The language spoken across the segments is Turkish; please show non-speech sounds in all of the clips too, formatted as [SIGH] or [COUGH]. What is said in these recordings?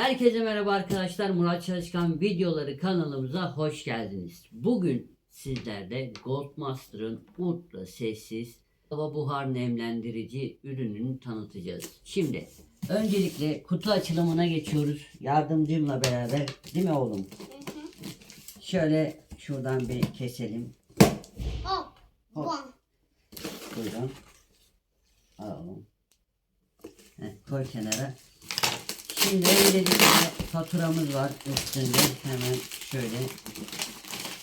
Herkese merhaba arkadaşlar. Murat Çalışkan videoları kanalımıza hoş geldiniz. Bugün sizlerde Goldmaster'ın ultra sessiz hava buhar nemlendirici ürününü tanıtacağız. Şimdi öncelikle kutu açılımına geçiyoruz. Yardımcımla beraber değil mi oğlum? Şöyle şuradan bir keselim. Hop. Hop. Buyurun. Alalım. Heh, koy kenara. Şimdi öncelikle faturamız var üstünde. Hemen şöyle.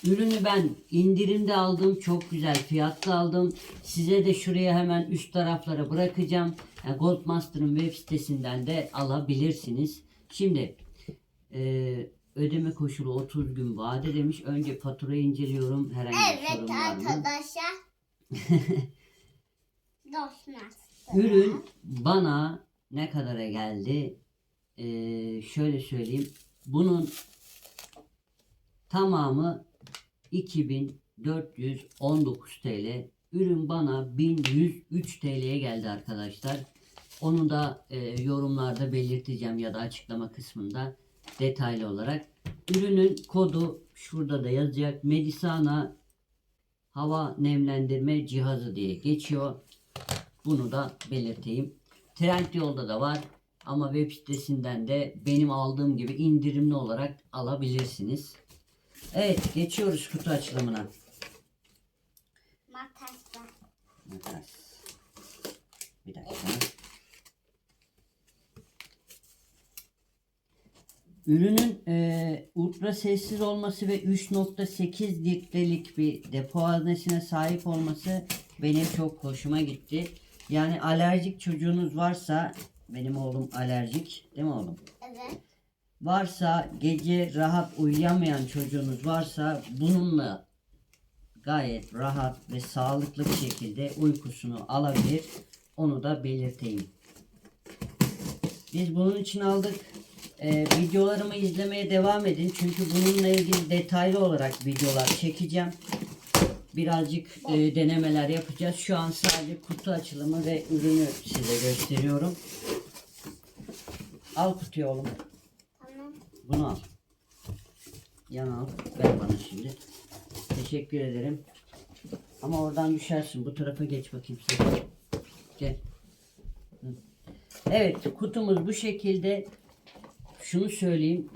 Ürünü ben indirimde aldım. Çok güzel fiyatlı aldım. Size de şuraya hemen üst taraflara bırakacağım. Yani Goldmaster'ın web sitesinden de alabilirsiniz. Şimdi e, ödeme koşulu 30 gün vade demiş. Önce faturayı inceliyorum. Herhangi bir Evet sorun var mı? arkadaşlar. [LAUGHS] Dostlar. Ürün bana ne kadara geldi? Ee, şöyle söyleyeyim. Bunun tamamı 2419 TL. Ürün bana 1103 TL'ye geldi arkadaşlar. Onu da e, yorumlarda belirteceğim ya da açıklama kısmında detaylı olarak. Ürünün kodu şurada da yazacak. Medisana hava nemlendirme cihazı diye geçiyor. Bunu da belirteyim. Trendyol'da da var ama web sitesinden de benim aldığım gibi indirimli olarak alabilirsiniz. Evet geçiyoruz kutu açılımına. Makasla. Makas. Bir dakika. Ürünün e, ultra sessiz olması ve 3.8 litrelik bir depo haznesine sahip olması benim çok hoşuma gitti. Yani alerjik çocuğunuz varsa benim oğlum alerjik değil mi oğlum? Evet. Varsa gece rahat uyuyamayan çocuğunuz varsa bununla gayet rahat ve sağlıklı bir şekilde uykusunu alabilir. Onu da belirteyim. Biz bunun için aldık. Ee, videolarımı izlemeye devam edin. Çünkü bununla ilgili detaylı olarak videolar çekeceğim. Birazcık e, denemeler yapacağız. Şu an sadece kutu açılımı ve ürünü size gösteriyorum. Al kutuyu oğlum. Tamam. Bunu al. Yan al. Ver bana şimdi. Teşekkür ederim. Ama oradan düşersin. Bu tarafa geç bakayım sen. Gel. Evet kutumuz bu şekilde. Şunu söyleyeyim.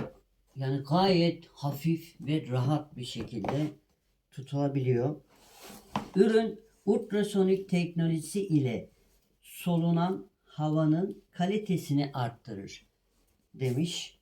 Yani gayet hafif ve rahat bir şekilde tutulabiliyor. Ürün ultrasonik teknolojisi ile solunan havanın kalitesini arttırır demiş.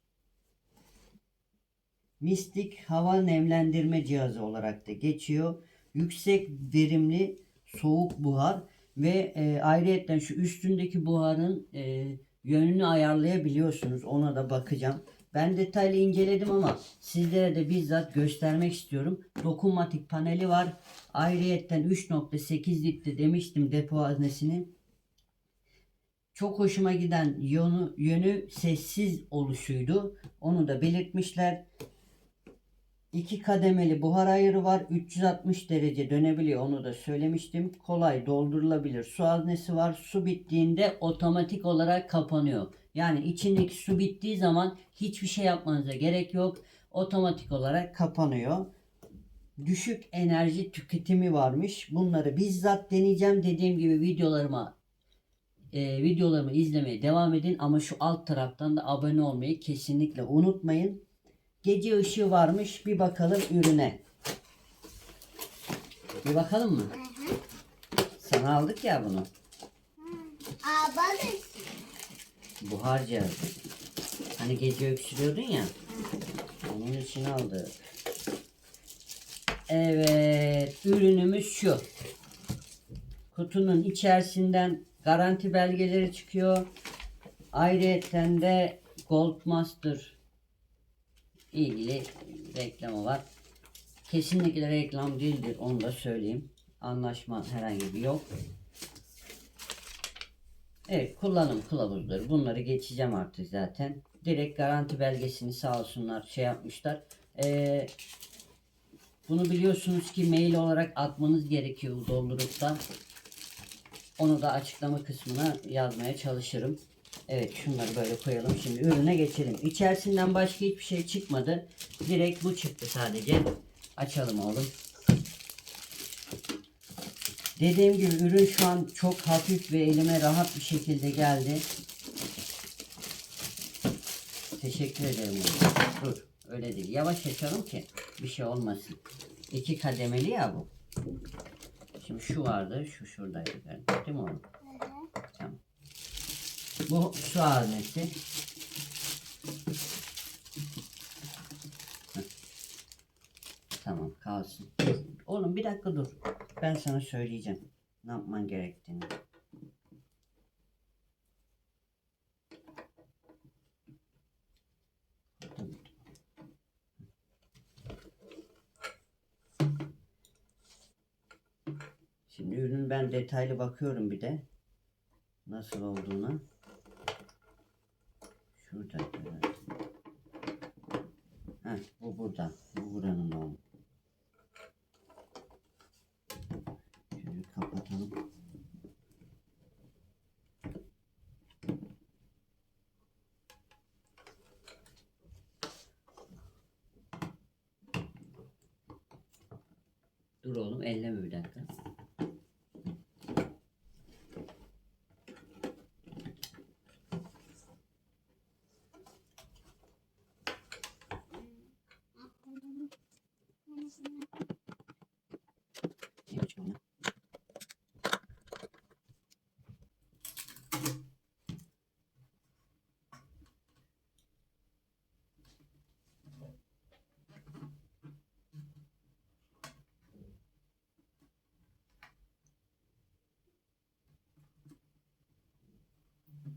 Mistik hava nemlendirme cihazı olarak da geçiyor. Yüksek verimli soğuk buhar ve e, ayrıyetten şu üstündeki buharın e, yönünü ayarlayabiliyorsunuz. Ona da bakacağım. Ben detaylı inceledim ama sizlere de bizzat göstermek istiyorum. Dokunmatik paneli var. Ayrıyetten 3.8 litre demiştim depo haznesini. Çok hoşuma giden yönü, yönü sessiz oluşuydu. Onu da belirtmişler. İki kademeli buhar ayarı var. 360 derece dönebiliyor. Onu da söylemiştim. Kolay doldurulabilir. Su haznesi var. Su bittiğinde otomatik olarak kapanıyor. Yani içindeki su bittiği zaman hiçbir şey yapmanıza gerek yok. Otomatik olarak kapanıyor. Düşük enerji tüketimi varmış. Bunları bizzat deneyeceğim. Dediğim gibi videolarıma e, videolarımı izlemeye devam edin ama şu alt taraftan da abone olmayı kesinlikle unutmayın. Gece ışığı varmış. Bir bakalım ürüne. Bir bakalım mı? Hı hı. Sana aldık ya bunu. Aa balık. Buhar cihazı. Hani gece öksürüyordun ya. Onun için aldık. Evet. Ürünümüz şu. Kutunun içerisinden garanti belgeleri çıkıyor. Ayrıyeten de Goldmaster ilgili reklamı var. Kesinlikle reklam değildir onu da söyleyeyim. Anlaşma herhangi bir yok. Evet kullanım kılavuzları bunları geçeceğim artık zaten. Direkt garanti belgesini sağ olsunlar şey yapmışlar. Ee, bunu biliyorsunuz ki mail olarak atmanız gerekiyor doldurup da. Onu da açıklama kısmına yazmaya çalışırım. Evet şunları böyle koyalım. Şimdi ürüne geçelim. İçerisinden başka hiçbir şey çıkmadı. Direkt bu çıktı sadece. Açalım oğlum. Dediğim gibi ürün şu an çok hafif ve elime rahat bir şekilde geldi. Teşekkür ederim. Dur öyle değil. Yavaş açalım ki bir şey olmasın. İki kademeli ya bu. Şimdi şu vardı, şu şuradaydı. Yani, değil mi oğlum? Tamam. Bu su haznesi. Tamam kalsın. Oğlum bir dakika dur. Ben sana söyleyeceğim. Ne yapman gerektiğini. Şimdi ürün ben detaylı bakıyorum bir de. Nasıl olduğuna. Şurada. Heh, bu burada. Bu buranın oğlu. Şöyle kapatalım. Dur oğlum elleme bir dakika.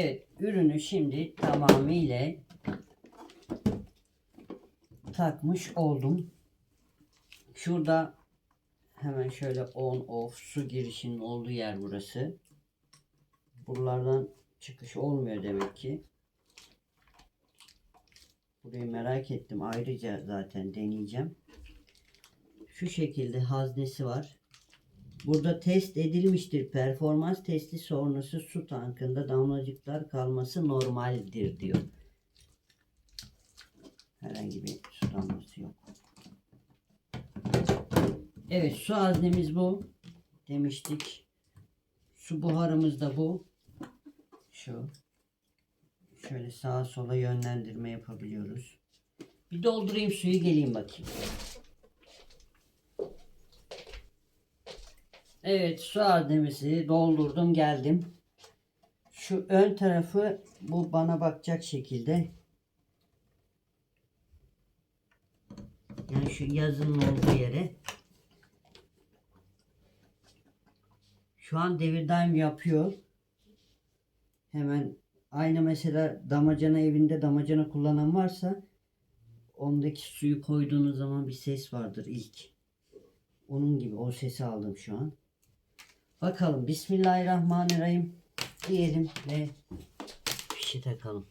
Evet, ürünü şimdi tamamıyla takmış oldum. Şurada hemen şöyle on off su girişinin olduğu yer burası. Buralardan çıkış olmuyor demek ki. Burayı merak ettim. Ayrıca zaten deneyeceğim. Şu şekilde haznesi var. Burada test edilmiştir. Performans testi sonrası su tankında damlacıklar kalması normaldir diyor. Herhangi bir su damlası yok. Evet su haznemiz bu. Demiştik. Su buharımız da bu. Şu. Şöyle sağa sola yönlendirme yapabiliyoruz. Bir doldurayım suyu geleyim bakayım. Evet su haznemizi doldurdum geldim. Şu ön tarafı bu bana bakacak şekilde. Yani şu yazının olduğu yere. Şu an devir daim yapıyor. Hemen aynı mesela damacana evinde damacana kullanan varsa ondaki suyu koyduğunuz zaman bir ses vardır ilk. Onun gibi o sesi aldım şu an. Bakalım Bismillahirrahmanirrahim diyelim ve fişi takalım.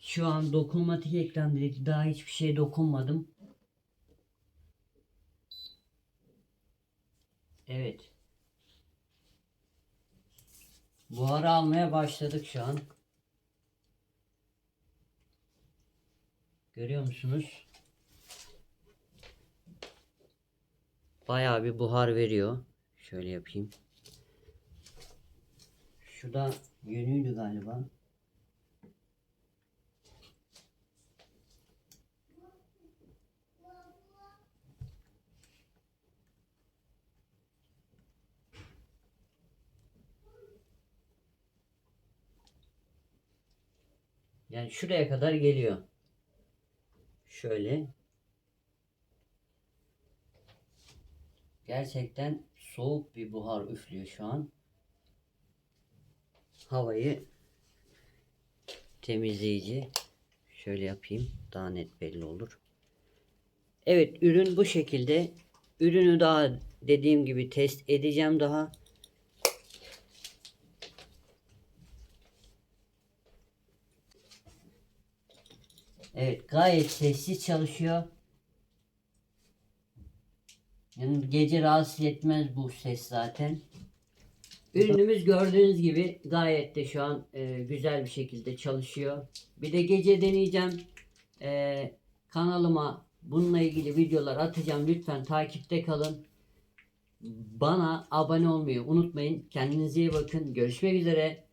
Şu an dokunmatik ekran dedik. Daha hiçbir şeye dokunmadım. Evet. Buharı almaya başladık şu an. Görüyor musunuz? Bayağı bir buhar veriyor. Şöyle yapayım. Şurada yönüydü galiba. Yani şuraya kadar geliyor. Şöyle. Gerçekten soğuk bir buhar üflüyor şu an. Havayı temizleyici şöyle yapayım daha net belli olur. Evet ürün bu şekilde. Ürünü daha dediğim gibi test edeceğim daha. Evet gayet sessiz çalışıyor. Yani gece rahatsız etmez bu ses zaten. Ürünümüz gördüğünüz gibi gayet de şu an e, güzel bir şekilde çalışıyor. Bir de gece deneyeceğim. E, kanalıma bununla ilgili videolar atacağım. Lütfen takipte kalın. Bana abone olmayı unutmayın. Kendinize iyi bakın. Görüşmek üzere.